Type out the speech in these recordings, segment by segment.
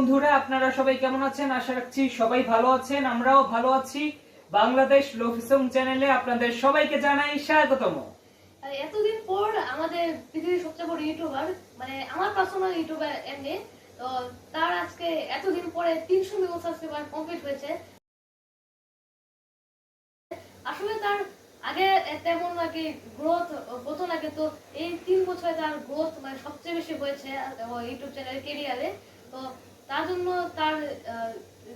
বন্ধুরা, আপনারা সবাই কেমন আছেন? আশা রাখছি সবাই ভালো আছেন, আমরাও ভালো আছি। বাংলাদেশ লোফিসম চ্যানেলে আপনাদের সবাইকে জানাই স্বাগতম। এতদিন পর আমাদের পৃথিবীর সবচেয়ে বড় ইউটিউবার মানে আমার পার্সোনাল ইউটিউবার এমনি, তো তার আজকে এতদিন পরে তিনশো মিলিয়ন সাবস্ক্রাইবার কমপ্লিট হয়েছে। আসলে তার আগে তেমন নাকি গ্রোথ হতো নাকি তো এই তিন বছরে তার গ্রোথ মানে সবচেয়ে বেশি হয়েছে ইউটিউব চ্যানেলের কেরিয়ারে তো তার জন্য তার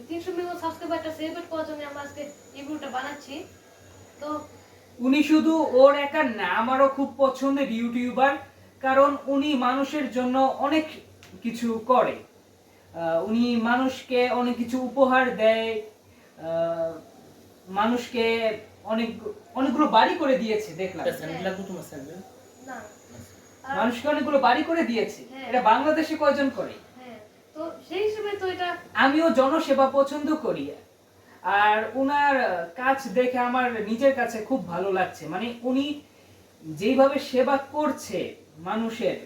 তিনশো মিলিয়ন সাবস্ক্রাইবারটা সেলিব্রেট করার জন্য আমরা আজকে এই ভিডিওটা বানাচ্ছি। তো উনি শুধু ওর একার না আমারও খুব পছন্দের ইউটিউবার কারণ উনি মানুষের জন্য অনেক কিছু করে। আহ, উনি মানুষকে অনেক কিছু উপহার দেয় আহ, মানুষকে অনেক অনেকগুলো বাড়ি করে দিয়েছে দেখলাম। মানুষকে অনেকগুলো বাড়ি করে দিয়েছে। হ্যাঁ। এটা বাংলাদেশে কয়জন করে? হ্যাঁ সেই হিসেবে তো এটা আমিও জনসেবা পছন্দ করি আর উনার কাজ দেখে আমার নিজের কাছে খুব ভালো লাগছে মানে উনি যেইভাবে সেবা করছে মানুষের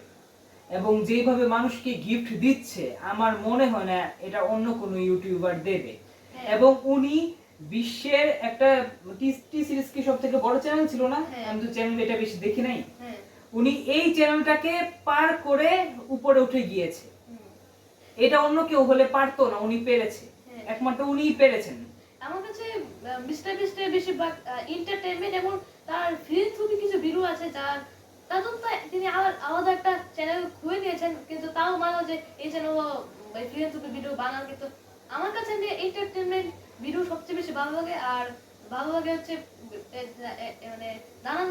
এবং যেইভাবে মানুষকে গিফট দিচ্ছে আমার মনে হয় না এটা অন্য কোনো ইউটিউবার দেবে হ্যাঁ। এবং উনি বিশ্বের একটা টি সিরিজ কি সব থেকে বড় চ্যানেল ছিল না হ্যাঁ। আমি তো চ্যানেল এটা বেশি দেখি নাই হ্যাঁ উনি এই চ্যানেলটাকে পার করে উপরে উঠে গিয়েছে। এটা অন্য কেউ হলে পারতো না উনি পেরেছে। হ্যাঁ। একমাত্র উনিই পেরেছেন। আমার কাছে মিস্টার বিস্টের বেশিরভাগ এন্টারটেনমেন্ট এবং তার ফিলিথ্রুপি কিছু ভিডিও আছে যার তার জন্য তিনি আলাদা আলাদা একটা চ্যানেল খুলে দিয়েছেন কিন্তু তাও মানো যে এই চ্যানেল ফিলিথ্রুপি ভিডিও বানান কিন্তু আমার কাছে এন্টারটেনমেন্ট ভিডিও সবচেয়ে বেশি ভালো লাগে আর ভালো লাগে হচ্ছে মানে নানান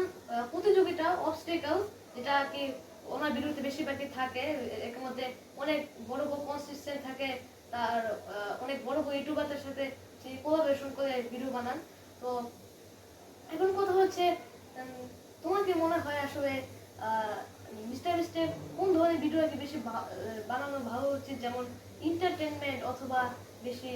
প্রতিযোগিতা অবস্টেকল যেটা কি ওনার ভিডিওতে বেশিরভাগই থাকে এর মধ্যে অনেক বড় বড় কনসিস্টেন্ট থাকে তার অনেক বড় বড় ইউটিউবারদের সাথে সেই কোলাবোরেশন করে ভিডিও বানান। তো এখন কথা হচ্ছে উম, তোমার কি মনে হয় আসলে মিস্টার মিস্টার কোন ধরনের ভিডিও কি বেশি বানানো ভালো উচিত? যেমন এন্টারটেনমেন্ট অথবা বেশি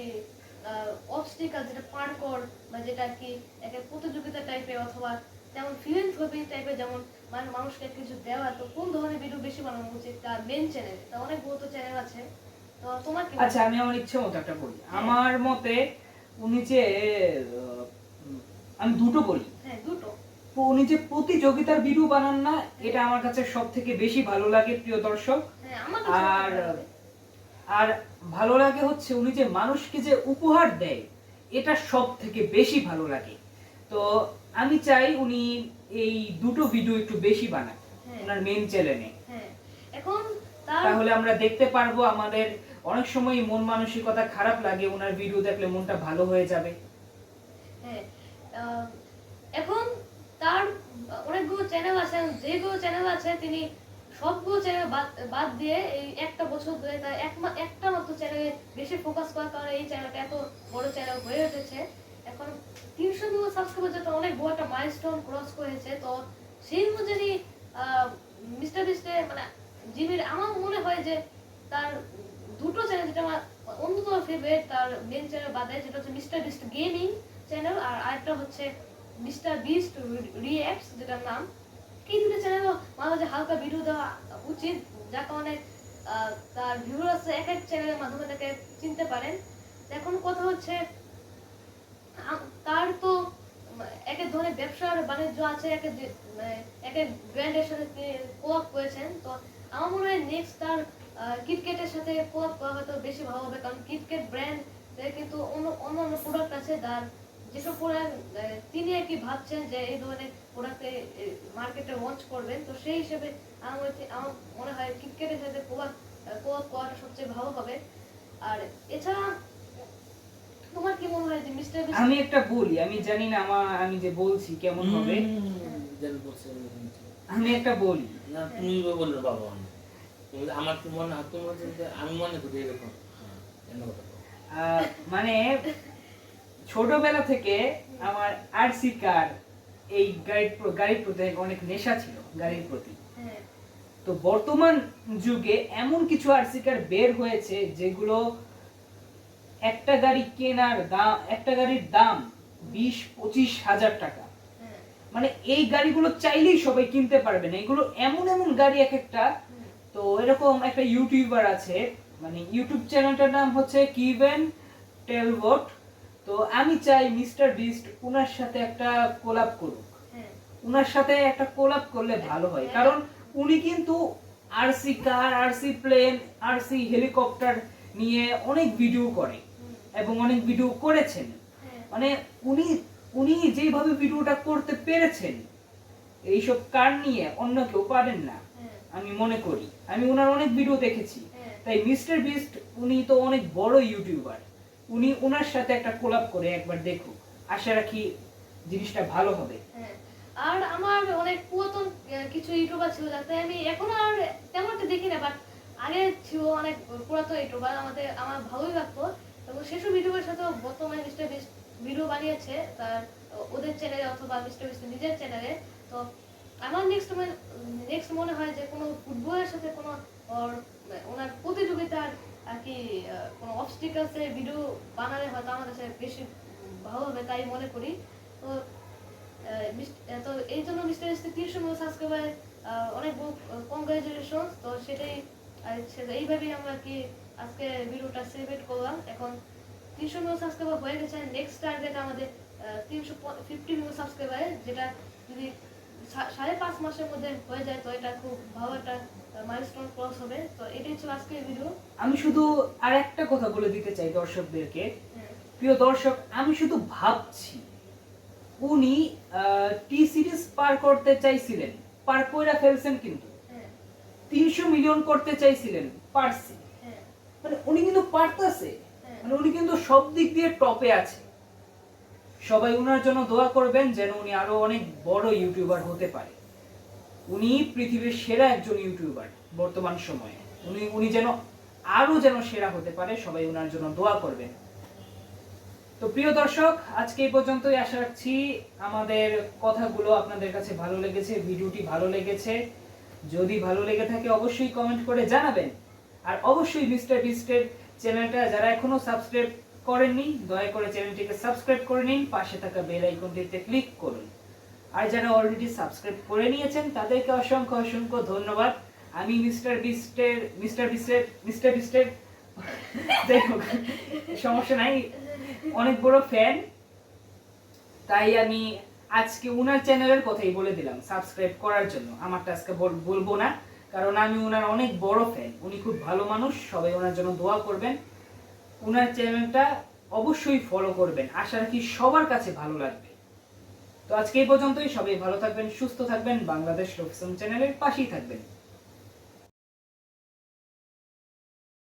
অবস্টিকাল যেটা পার কর বা যেটা কি একটা প্রতিযোগিতা টাইপের অথবা যেমন ফিলেন্থ্রপি টাইপের যেমন মানে মানুষকে কিছু দেওয়া তো কোন ধরনের ভিডিও বেশি বানানো উচিত? তার মেন চ্যানেল তা অনেক বহুত চ্যানেল আছে। তো তোমার কি আচ্ছা আমি আমার ইচ্ছে মতো একটা বলি। আমার মতে উনি যে আমি দুটো বলি। হ্যাঁ দুটো। উনি যে প্রতিযোগিতার ভিডিও বানান না এটা আমার কাছে সব থেকে বেশি ভালো লাগে প্রিয় দর্শক। হ্যাঁ আমার আর আর ভালো লাগে হচ্ছে উনি যে মানুষকে যে উপহার দেয় এটা সব থেকে বেশি ভালো লাগে। তো আমি চাই উনি এই দুটো ভিডিও একটু বেশি বানান হ্যাঁ। ওনার মেন চ্যানেলে এখন তার তাহলে আমরা দেখতে পারব আমাদের অনেক সময় মন মানসিকতা খারাপ লাগে ওনার ভিডিও দেখলে মনটা ভালো হয়ে যাবে। হ্যাঁ। এখন তার অনেকগুলো চ্যানেল আছে যেগুলো চ্যানেল আছে তিনি সবগুলো চ্যানেল বাদ দিয়ে এই একটা বছর ধরে তার একটা মাত্র চ্যানেলে বেশি ফোকাস করার কারণে এই চ্যানেলটা এত বড় চ্যানেল হয়ে উঠেছে। এখন তিনশো মিলিয়ন সাবস্ক্রাইবার যেটা অনেক বড় একটা মাইলস্টোন ক্রস করেছে। তো সেই অনুযায়ী মিস্টার বিস্টে মানে জিমির আমার মনে হয় যে তার দুটো চ্যানেল যেটা আমার অন্যতম ফেভারিট তার মেন চ্যানেল বাদে যেটা হচ্ছে মিস্টার বিস্ট গেমিং চ্যানেল আর আরেকটা হচ্ছে মিস্টার বিস্ট রিঅ্যাক্টস যেটার নাম। এই দুটো চ্যানেল মাঝে মাঝে হালকা ভিডিও দেওয়া উচিত, যার কারণে তার ভিউয়ার্স এক এক চ্যানেলের মাধ্যমে তাকে চিনতে পারেন। এখন কথা হচ্ছে তার তো এক ধরনের ব্যবসার বাণিজ্য আছে, এক মানে এক ব্র্যান্ডের সাথে কোয়াপ করেছেন। তো আমার মনে হয় নেক্সট তার কিটকেটের সাথে কোয়াপ করা হয়তো বেশি ভালো হবে, কারণ কিটকেট ব্র্যান্ড কিন্তু অন্য অন্য প্রোডাক্ট আছে তার যেসব প্রোডাক্ট তিনি আর কি ভাবছেন যে এই ধরনের প্রোডাক্টে মার্কেটে লঞ্চ করবেন। তো সেই হিসেবে আমার আমার মনে হয় কিটকেটের সাথে কোয়াপ কোয়াপ করাটা সবচেয়ে ভালো হবে। আর এছাড়া তোমার কি মনে হয় যে মিস্টার আমি একটা বলি আমি জানি না আমার আমি যে বলছি কেমন হবে। আমি একটা বলি। না তুমি বাবা আমার কি মনে হয় তুমি বলছো যে আমি মনে করি এরকম। হ্যাঁ, মানে ছোটবেলা থেকে আমার আরসি কার এই গাড়ির গাড়ির প্রতি অনেক নেশা ছিল গাড়ির প্রতি। হ্যাঁ। তো বর্তমান যুগে এমন কিছু আরসি কার বের হয়েছে যেগুলো একটা গাড়ি কেনার দাম, একটা গাড়ির দাম বিশ, পঁচিশ হাজার টাকা। মানে এই গাড়িগুলো চাইলেই সবাই কিনতে পারবে না। এগুলো এমন এমন গাড়ি এক একটা। তো এরকম একটা ইউটিউবার আছে মানে ইউটিউব চ্যানেলটার নাম হচ্ছে কিভেন টেলভোট। তো আমি চাই মিস্টার বিস্ট ওনার সাথে একটা কোলাপ করুক। ওনার সাথে একটা কোলাপ করলে ভালো হয়। কারণ উনি কিন্তু RC car RC plane RC helicopter নিয়ে অনেক ভিডিও করে। এবং অনেক ভিডিও করেছেন। হ্যাঁ। মানে উনি উনি যেভাবে ভিডিওটা করতে পেরেছেন এইসব কার নিয়ে অন্য কেউ পারেন না হ্যাঁ। আমি মনে করি। আমি ওনার অনেক ভিডিও দেখেছি। হ্যাঁ। তাই মিস্টার বিস্ট উনি তো অনেক বড় ইউটিউবার উনি ওনার সাথে একটা কোলাপ করে একবার দেখুক। আশা রাখি জিনিসটা ভালো হবে। আর আমার অনেক পুরাতন কিছু ইউটিউবার ছিল যাতে আমি এখন আর তেমন একটা দেখি না বাট আগে ছিল অনেক পুরাতন ইউটিউবার আমাদের আমার ভালোই লাগতো। এবং সেসব ইউটিউবের সাথেও বর্তমানে মিস্টার বিস্ট ভিডিও বানিয়েছে তার ওদের চ্যানেলে অথবা মিস্টার বিস্ট নিজের চ্যানেলে তো আমার নেক্সট নেক্সট মনে হয় যে কোনো ফুটবলের সাথে কোনো ওনার প্রতিযোগিতার আর কি কোনো অবস্টিকালসের ভিডিও বানালে হয়তো আমাদের কাছে বেশি ভালো হবে তাই মনে করি। তো তো এই জন্য মিস্টার এসটি তিনশো সাবস্ক্রাইবার অনেক কংগ্রাচুলেশন তো সেটাই সে- এইভাবেই আমরা কি আজকে ভিডিওটা সেলিব্রেট করলাম। এখন তিনশো মিলিয়ন সাবস্ক্রাইবার হয়ে গেছে। নেক্সট টার্গেট আমাদের তিনশো ফিফটি মিলিয়ন সাবস্ক্রাইবার যেটা যদি সাড়ে পাঁচ মাসের মধ্যে হয়ে যায় তো এটা খুব ভালো একটা মাইলস্টোন ক্রস হবে। তো এটাই ছিল আজকের ভিডিও আমি শুধু আর একটা কথা বলে দিতে চাই দর্শকদেরকে। প্রিয় দর্শক আমি শুধু ভাবছি উনি টি সিরিজ পার করতে চাইছিলেন। পার কইরা ফেলছেন কিন্তু। হ্যাঁ তিনশো মিলিয়ন করতে চাইছিলেন পারছে হ্যাঁ। মানে উনি কিন্তু পারতেছে। হ্যাঁ। মানে উনি কিন্তু সব দিক দিয়ে টপে আছে। সবাই উনার জন্য দোয়া করবেন যেন উনি আরও অনেক বড় ইউটিউবার হতে পারে। উনি পৃথিবীর সেরা একজন ইউটিউবার বর্তমান সময়ে। উনি উনি যেন আরও যেন সেরা হতে পারে সবাই উনার জন্য দোয়া করবেন। তো প্রিয় দর্শক আজকে এই পর্যন্তই। আশা রাখছি আমাদের কথাগুলো আপনাদের কাছে ভালো লেগেছে ভিডিওটি ভালো লেগেছে। যদি ভালো লেগে থাকে অবশ্যই কমেন্ট করে জানাবেন। আর অবশ্যই মিস্টার বিস্টের চ্যানেলটা যারা এখনও সাবস্ক্রাইব করেননি, দয়া করে চ্যানেলটিকে সাবস্ক্রাইব করে নিন, পাশে থাকা বেল আইকনটিতে ক্লিক করুন। আর যারা অলরেডি সাবস্ক্রাইব করে নিয়েছেন, তাদেরকে অসংখ্য অসংখ্য ধন্যবাদ। আমি মিস্টার বিস্টের মিস্টার বিস্টের মিস্টার বিস্টের সমস্যা নাই, অনেক বড় ফ্যান তাই আমি আজকে উনার চ্যানেলের কথাই বলে দিলাম সাবস্ক্রাইব করার জন্য। আমারটা আজকে বল- বলব না, কারণ আমি ওনার অনেক বড় ফ্যান উনি খুব ভালো মানুষ, সবাই ওনার জন্য দোয়া করবেন। উনার চ্যানেলটা অবশ্যই ফলো করবেন। আশা রাখি সবার কাছে ভালো লাগবে। তো আজকে এই পর্যন্তই, সবাই ভালো থাকবেন, সুস্থ থাকবেন, বাংলাদেশ লোকসং চ্যানেলের পাশেই থাকবেন।